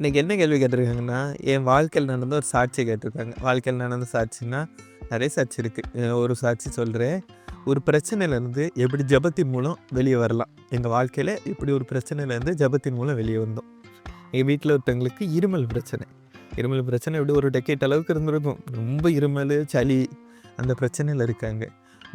இன்றைக்கி என்ன கேள்வி கேட்டிருக்காங்கன்னா, என் வாழ்க்கையில் நடந்த ஒரு சாட்சி கேட்டிருக்காங்க. வாழ்க்கையில் நடந்த சாட்சின்னா, நிறைய சாட்சி இருக்குது ஒரு சாட்சி சொல்கிறேன் ஒரு பிரச்சனையிலேருந்து எப்படி ஜெபத்தின் மூலம் வெளியே வரலாம். எங்கள் வாழ்க்கையில் இப்படி ஒரு பிரச்சனையிலேருந்து ஜெபத்தின் மூலம் வெளியே வந்தோம். எங்கள் வீட்டில் ஒருத்தவங்களுக்கு இருமல் பிரச்சனை. இருமல் பிரச்சனை எப்படி ஒரு டெக்கேட் அளவுக்கு இருந்திருக்கும். ரொம்ப இருமல் சளி அந்த பிரச்சனையில் இருக்காங்க.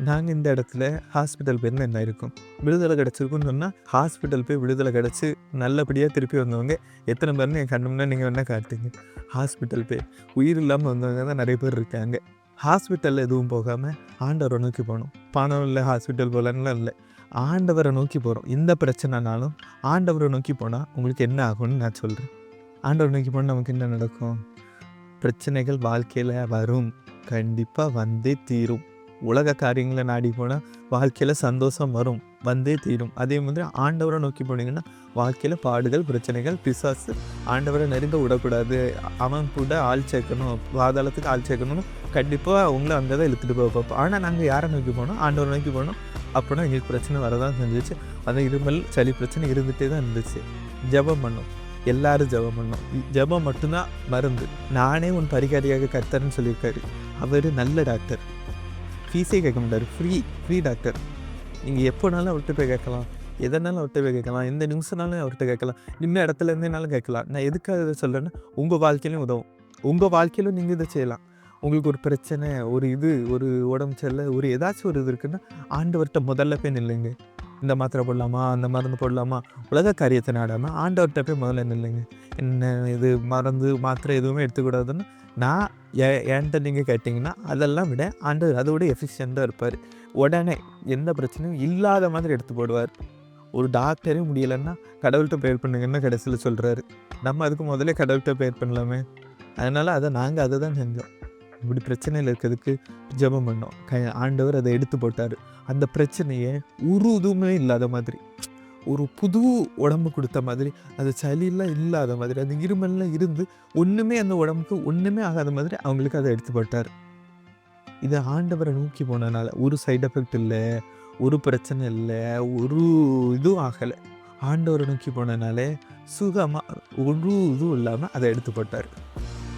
நாங்கள் இந்த இடத்துல ஹாஸ்பிட்டல் போயிருந்தா என்ன இருக்கும்? விடுதலை கிடச்சிருக்குன்னு சொன்னால் ஹாஸ்பிட்டல் போய் விடுதலை கிடச்சி நல்லபடியாக திருப்பி வந்தவங்க எத்தனை பேர்னு என் கண்ணு நீங்கள் வேணால் காட்டுங்க. ஹாஸ்பிட்டல் போய் உயிர் இல்லாமல் வந்தவங்க தான் நிறைய பேர் இருக்காங்க. ஹாஸ்பிட்டலில் எதுவும் போகாமல் ஆண்டவரை நோக்கி போகணும் பணம் இல்லை ஹாஸ்பிட்டல் போகலன்னுலாம் இல்லை ஆண்டவரை நோக்கி போகிறோம் எந்த பிரச்சனைனாலும் ஆண்டவரை நோக்கி போனால் உங்களுக்கு என்ன ஆகும்னு நான் சொல்கிறேன் ஆண்டவரை நோக்கி போனால் நமக்கு என்ன நடக்கும்? பிரச்சனைகள் வாழ்க்கையில் வரும். கண்டிப்பாக வந்தே தீரும். உலக காரியங்களை நாடி போனால் வாழ்க்கையில் சந்தோஷம் வரும். வந்தே தீரும். அதே மாதிரி ஆண்டவரை நோக்கி போனீங்கன்னா, வாழ்க்கையில் பாடுகள், பிரச்சனைகள், பிசாசு ஆண்டவரை நெருங்க விடக்கூடாது. அவன் கூட ஆள் சேர்க்கணும். பாதாளத்துக்கு ஆள் சேர்க்கணும்னு கண்டிப்பாக உங்களை அங்கே தான் இழுத்துட்டு போய் பார்ப்போம் ஆனால் நாங்கள் யாரை நோக்கி போனோம்? ஆண்டவரை நோக்கி போனோம். அப்படின்னா எங்களுக்கு பிரச்சனை வரதான் செஞ்சுச்சு. அந்த இருமல், சளி பிரச்சனை இருந்துகிட்டே தான் இருந்துச்சு. ஜெபம் பண்ணோம். எல்லாரும் ஜெபம் பண்ணோம். ஜெபம் மட்டும்தான் மருந்து. நானே உன் பரிகாரியாக கர்த்தர்னு சொல்லியிருக்காரு. அவர் நல்ல டாக்டர். ஃபீஸே கேட்க மாட்டார் ஃப்ரீ ஃப்ரீ டாக்டர். நீங்கள் எப்போனாலும் அவர்கிட்ட போய் கேட்கலாம். எதனாலும் அவர்ட்ட போய் கேட்கலாம். எந்த நிமிஷம்னாலும் அவர்கிட்ட கேட்கலாம். நின்ன இடத்துல இருந்தேனாலும் கேட்கலாம். நான் எதுக்காக இதை சொல்கிறேன்னா உங்கள் வாழ்க்கையிலும் உதவும். உங்கள் வாழ்க்கையிலும் நீங்கள் இதை செய்யலாம். உங்களுக்கு ஒரு பிரச்சனை, ஒரு இது, ஒரு உடம்பு சரியில்லை ஒரு ஏதாச்சும் ஒரு இது இருக்குன்னா, ஆண்டவர்கிட்ட முதல்ல போய் நில்லுங்க. இந்த மாத்திரை போடலாமா? அந்த மருந்து போடலாமா? உலக காரியத்தை நாடாமல் ஆண்டவர்கிட்ட போய் முதல்ல நில்லுங்க. என்ன இது மருந்து, மாத்திரை எதுவுமே எடுத்துக்கூடாதுன்னு நான் ஏ என்கிட்ட நீங்கள் கேட்டீங்கன்னா, அதெல்லாம் விட ஆண்டவர் அதோட விட இருப்பார் உடனே எந்த பிரச்சனையும் இல்லாத மாதிரி எடுத்து போடுவார். ஒரு டாக்டரே முடியலைன்னா கடவுள்கிட்ட ப்ரேயர் பண்ணுங்கன்னு கடைசியில் சொல்கிறாரு நம்ம அதுக்கு முதல்ல கடவுள்கிட்ட ப்ரேயர் பண்ணலாமே! அதனால் அதை நாங்கள் அதை தான் செஞ்சோம். இப்படி பிரச்சனையில் இருக்கிறதுக்கு ஜெபம் பண்ணோம். க ஆண்டவர் அதை எடுத்து போட்டார் அந்த பிரச்சனையை உருதுமே இல்லாத மாதிரி. ஒரு புது உடம்பு கொடுத்த மாதிரி, அது சளியெல்லாம் இல்லாத மாதிரி, அந்த இருமல்லாம் இருந்து ஒன்றுமே அந்த உடம்புக்கு ஒன்றுமே ஆகாத மாதிரி அவங்களுக்கு அதை எடுத்து போட்டார் இதை ஆண்டவரை நோக்கி போனனால. ஒரு சைட் எஃபெக்ட் இல்லை ஒரு பிரச்சனை இல்லை ஒரு இதுவும் ஆகலை ஆண்டவரை நோக்கி போனனாலே சுகமாக ஒரு இதுவும் இல்லாமல் அதை எடுத்து போட்டார்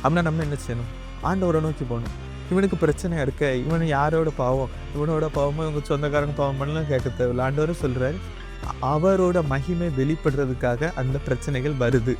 அப்படின்னா நம்ம என்ன செய்யணும்? ஆண்டவரை நோக்கி போகணும் இவனுக்கு பிரச்சனை இருக்க, இவன் யாரோட பாவம்? இவனோட பாவமோ இவங்க சொந்தக்காரங்க பாவம் பண்ணலாம் கேட்க தேவையில்ல. ஆண்டவரே சொல்கிறாரு அவரோட மகிமை வெளிப்படுறதுக்காக அந்த பிரச்சனைகள் வருது.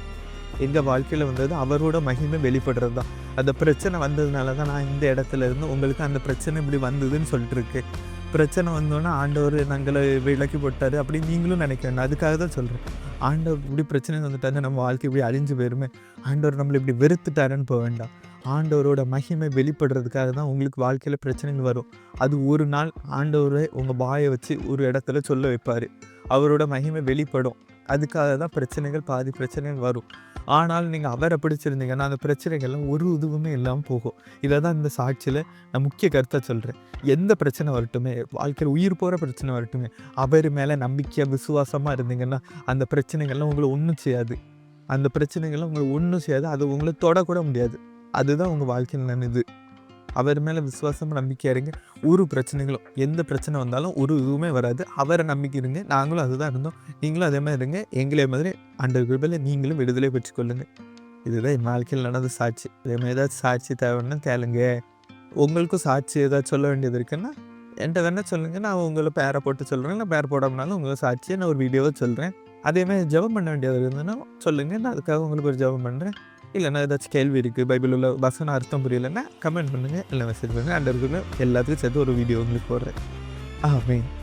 எங்கள் வாழ்க்கையில் வந்தது அவரோட மகிமை வெளிப்படுறது தான். அந்த பிரச்சனை வந்ததுனால தான் நான் இந்த இடத்துல இருந்து உங்களுக்கு அந்த பிரச்சனை இப்படி வந்ததுன்னு சொல்லிட்டு இருக்கேன். பிரச்சனை வந்தோன்னே ஆண்டவர் நாங்களை விலக்கி போட்டாரு அப்படின்னு நீங்களும் நினைக்க வேண்டாம். அதுக்காக தான் சொல்கிறேன் ஆண்டவர் இப்படி பிரச்சனை வந்துட்டாரு நம்ம வாழ்க்கை இப்படி அழிஞ்சு போயிருமே. ஆண்டவர் நம்மளை இப்படி வெறுத்துட்டாருன்னு போ வேண்டாம். ஆண்டவரோட மகிமை வெளிப்படுறதுக்காக தான் உங்களுக்கு வாழ்க்கையில் பிரச்சனைகள் வரும். அது ஒரு நாள் ஆண்டவரை உங்கள் பாயை வச்சு ஒரு இடத்துல சொல்ல வைப்பார் அவரோட மகிமை வெளிப்படும். அதுக்காக தான் பிரச்சனைகள் பாதி பிரச்சனைகள் வரும். ஆனாலும் நீங்கள் அவரை பிடிச்சிருந்தீங்கன்னா, அந்த பிரச்சனைகள்லாம் ஒரு இதுவுமே இல்லாமல் போகும். இதை தான் இந்த சாட்சியில் நான் முக்கிய கருத்தை சொல்கிறேன் எந்த பிரச்சனை வரட்டுமே, வாழ்க்கையில் உயிர் போகிற பிரச்சனை வரட்டுமே, அவர் மேலே நம்பிக்கையாக விசுவாசமாக இருந்தீங்கன்னா, அந்த பிரச்சனைகள்லாம் உங்களை ஒன்றும் செய்யாது. அந்த பிரச்சனைகள்லாம் உங்களை ஒன்றும் செய்யாது. அது உங்களை தொடக்கூட முடியாது. அதுதான் உங்கள் வாழ்க்கையில் நினைது அவர் மேலே விசுவாசமும் நம்பிக்கையா இருங்க. ஒரு பிரச்சனைகளும் எந்த பிரச்சனை வந்தாலும் ஒரு இதுவுமே வராது. அவரை நம்பிக்கை இருங்க. நாங்களும் அதுதான் இருந்தோம். நீங்களும் அதே மாதிரி இருங்க. எங்களே மாதிரி ஆண்டவர் கிருபையில நீங்களும் விடுதலை பெற்றுக்கொள்ளுங்க இதுதான் என் வாழ்க்கையில் நடந்த சாட்சி. இதே மாதிரி ஏதாச்சும் சாட்சி தேவைன்னா கேளுங்க. உங்களுக்கும் சாட்சி ஏதாச்சும் சொல்ல வேண்டியது இருக்குன்னா, என்கிட்ட வேணால் சொல்லுங்கள் நான் உங்களை பேரை போட்டு சொல்கிறேன் இல்லை பேர் போடாமனாலும் உங்களை சாட்சியை நான் ஒரு வீடியோவை சொல்கிறேன் அதே ஜபம் ஜெபம் பண்ண வேண்டியது இருந்ததுன்னா சொல்லுங்கள் நான் அதுக்காக உங்களுக்கு ஒரு ஜெபம் பண்ணுறேன் இல்லைன்னா ஏதாச்சும் கேள்வி இருக்குது பைபிள் உள்ள வசனம் அர்த்தம் புரியலைன்னா கமெண்ட் பண்ணுங்கள் இல்லை மெசேஜ் பண்ணுங்கள் அண்டர் எல்லாத்துக்கும் சேர்த்து ஒரு வீடியோ உங்களுக்கு போடுறேன். ஆமென்.